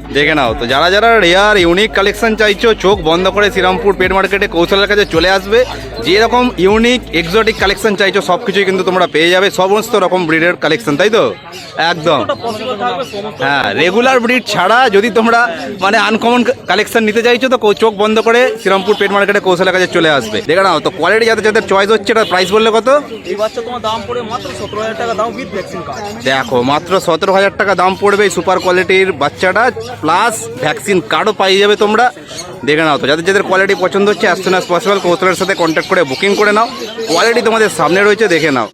S2: দেখে নাও তো যারা যারা রেয়ার ইউনিক কালেকশন চাইছো চোখ বন্ধ করে শ্রীরামপুর পেট মার্কেটে কৌশলের কাছে চলে আসবে যেরকম ইউনিক এক্সোটিক কালেকশন চাইছো সব কিছুই কিন্তু তোমরা পেয়ে যাবে সমস্ত রকম ব্রিডের কালেকশন তাই তো? একদম। হ্যাঁ রেগুলার ব্রিড ছাড়া যদি তোমরা মানে আনকমন কালেকশন নিতে চাইছো তো চোখ বন্ধ করে শ্রীরামপুর পেট মার্কেটে কৌশলের কাছে চলে আসবে। দেখে নাও তো কোয়ালিটি যাদের যাদের চয়েস হচ্ছে এটা প্রাইস বললে কত?
S3: এই বাচ্চা তোমার দাম পড়ে মাত্র সতেরো হাজার টাকা দাম উইথ ভ্যাকসিন কার্ড
S2: দেখো মাত্র সতেরো হাজার টাকা দাম পড়বে এই সুপার কোয়ালিটির বাচ্চাটা। প্লাস ভ্যাকসিন কার্ডও পাই যাবে তোমরা। দেখে নাও তো, যাদের যাদের কোয়ালিটি পছন্দ হচ্ছে অ্যাজ সুন অ্যাজ পসিবল কৌশলের সাথে কন্ট্যাক্ট করে বুকিং করে নাও। কোয়ালিটি তোমাদের সামনে রয়েছে, দেখে নাও।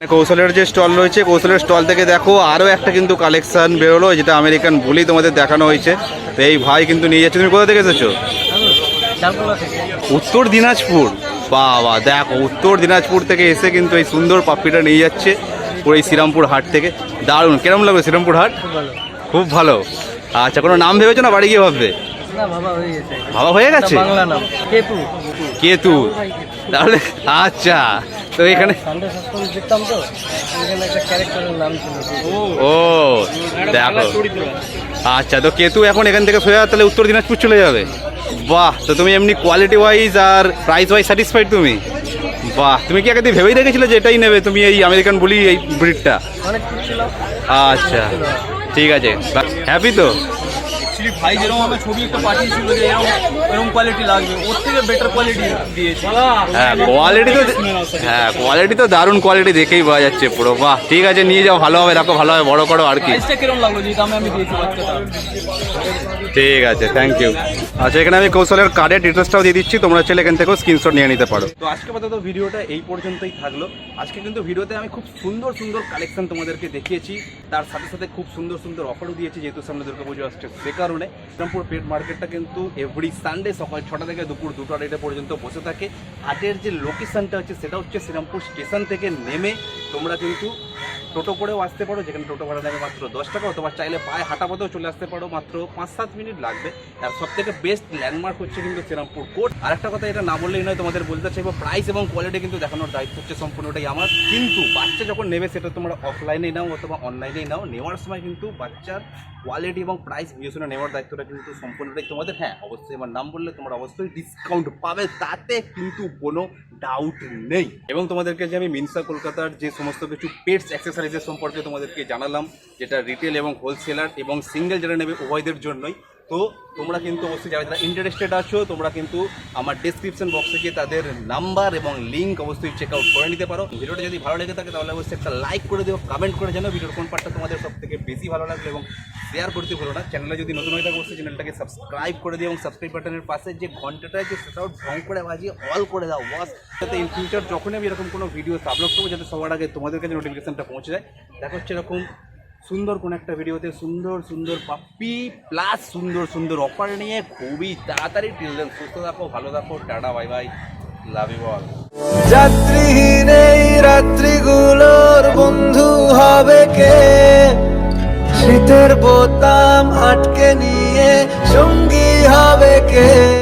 S2: কৌশলের যে স্টল রয়েছে, কৌশলের স্টল থেকে দেখো, আরও একটা কিন্তু কালেকশন বেরোলো, যেটা আমেরিকান বুলি তোমাদের দেখানো হয়েছে। তো এই ভাই কিন্তু নিয়ে যাচ্ছে, তুমি কোথা থেকে এসেছ? উত্তর দিনাজপুর। বাবা দেখো উত্তর দিনাজপুর থেকে এসে কিন্তু এই সুন্দর পাপ্পিটা নিয়ে যাচ্ছে পুরো এই শ্রীরামপুর হাট থেকে। দারুণ। কিরম লাগবে শ্রীরামপুর হাট? খুব ভালো। আচ্ছা কোনো নাম ভেবেছো না বাড়ি গিয়ে ভাববে?
S4: বাবা হয়ে গেছে।
S2: ভাবা হয়ে গেছে?
S4: কেতু।
S2: তাহলে আচ্ছা। তো এখানে ও দেখো। আচ্ছা তো কেতু এখন এখান থেকে সোজা তাহলে উত্তর দিনাজপুর চলে যাবে? বাহ তো তুমি এমনি কোয়ালিটি ওয়াইজ আর প্রাইস ওয়াইজ স্যাটিসফাইড তুমি? বাহ তুমি কি আগে ভেবেই রেখেছিলে যে এটাই নেবে তুমি এই আমেরিকান বলি এই ব্রিডটা আচ্ছা ঠিক আছে হ্যাপি তো?
S3: অ্যাকচুয়ালি ভাই যেরকম আমার ছবি একটা পাঠিয়েছিল যে এরকম এরকম কোয়ালিটি লাগবে ওর থেকে বেটার কোয়ালিটি দিয়েছে।
S2: হ্যাঁ কোয়ালিটি তো হ্যাঁ কোয়ালিটি তো দারুণ কোয়ালিটি দেখেই পাওয়া যাচ্ছে পুরো। বাহ ঠিক আছে নিয়ে যাও ভালো হবে রাখো ভালো হবে বড় করো আর কি।
S3: প্রাইসটা কীরকম লাগল যে দামে আমি দিয়েছি বাচ্চাটা?
S2: ঠিক আছে থ্যাংক ইউ আচ্ছা এখানে আমি কৌশলের কার্ডের ডিটেলসটাও দিয়ে দিচ্ছি, তোমরা চাইলে এখান থেকেও স্ক্রিনশট নিয়ে নিতে পারো। তো আজকে আপাতত ভিডিওটা এই পর্যন্তই থাকল। আজকে কিন্তু ভিডিওতে আমি খুব সুন্দর সুন্দর কালেকশন তোমাদেরকে দেখিয়েছি। তার সাথে সাথে খুব সুন্দর সুন্দর অফারও দিয়েছি, যেহেতু সামনে দুর্গাপুজো আসছে সে কারণে। শ্রীরামপুর পেট মার্কেটটা কিন্তু এভরি সানডে সকাল ছটা থেকে দুপুর দুটো আড়াইটা পর্যন্ত বসে থাকে। হাটের যে লোকেশনটা হচ্ছে, সেটা হচ্ছে শ্রীরামপুর স্টেশন থেকে নেমে তোমরা কিন্তু টোটো করেও আসতে পারো, যেখানে টোটো ভাড়া নেবে মাত্র দশ টাকা, অথবা চাইলে পায়ে হাঁটা পথেও চলে আসতে পারো, মাত্র পাঁচ সাত মিনিট লাগবে। আর সব থেকে বেস্ট ল্যান্ডমার্ক হচ্ছে কিন্তু শ্রীরামপুর কোর্ট আর একটা কথা, এটা না বললেই নয়, তোমাদের বলতে চাইব প্রাইস এবং কোয়ালিটি কিন্তু দেখানোর দায়িত্ব হচ্ছে সম্পূর্ণটাই আমার। কিন্তু বাচ্চা যখন নেবে, সেটা তোমরা অফলাইনে নাও অথবা অনলাইনে নাও, নেওয়ার সময় কিন্তু বাচ্চার কোয়ালিটি এবং প্রাইস বিবেচনা নেওয়ার দায়িত্বটা কিন্তু সম্পূর্ণটাই তোমাদের। হ্যাঁ অবশ্যই আমার নাম বললে তোমরা অবশ্যই ডিসকাউন্ট পাবে, তাতে কিন্তু কোনো ডাউট নেই। এবং তোমাদেরকে যে আমি মিনসা কলকাতার যে সমস্ত কিছু পেটস অ্যাক্সেসারিজের সম্পর্কে তোমাদেরকে জানালাম, যেটা রিটেল এবং হোলসেলার এবং সিঙ্গেল যারা নেবে উভয়দের জন্যই তো তোমরা কিন্তু অবশ্যই যারা যারা ইন্টারেস্টেড আছো, তোমরা কিন্তু আমার ডেসক্রিপশন বক্সে গিয়ে তাদের নাম্বার এবং লিঙ্ক অবশ্যই চেক আউট করে নিতে পারো। ভিডিওটা যদি ভালো লেগে থাকে, তাহলে অবশ্যই একটা লাইক করে দিও কমেন্ট করে জানো ভিডিওর কোন পার্টটা তোমাদের সব থেকে বেশি ভালো লাগল এবং শেয়ার করতে ভুলো না। চ্যানেলে যদি নতুন হয়ে থাকে, অবশ্যই চ্যানেলটাকে সাবস্ক্রাইব করে দিও এবং সাবস্ক্রাইব বাটনের পাশে যে ঘন্টাটা আছে, সেটাও ঢং করে বাজিয়ে অল করে দাও, বস। যাতে ইন ফিউচার যখনই আমি এরকম কোনো ভিডিও আপলোড করব, যাতে সবার আগে তোমাদের কাছে নোটিফিকেশনটা পৌঁছে যায়। দেখা হচ্ছে এরকম সুন্দর কোন একটা ভিডিওতে সুন্দর সুন্দর পাপ্পি প্লাস সুন্দর সুন্দর অফার নিয়ে খুবই তাড়াতাড়ি টিল দেন সুস্থ থাকো, ভালো থাকো, tata bye bye love you all
S7: যাত্রীহীন রাত্রিগুলোর বন্ধু হবে কে? শীতের বোতাম আটকে নিয়ে সঙ্গী হবে কে?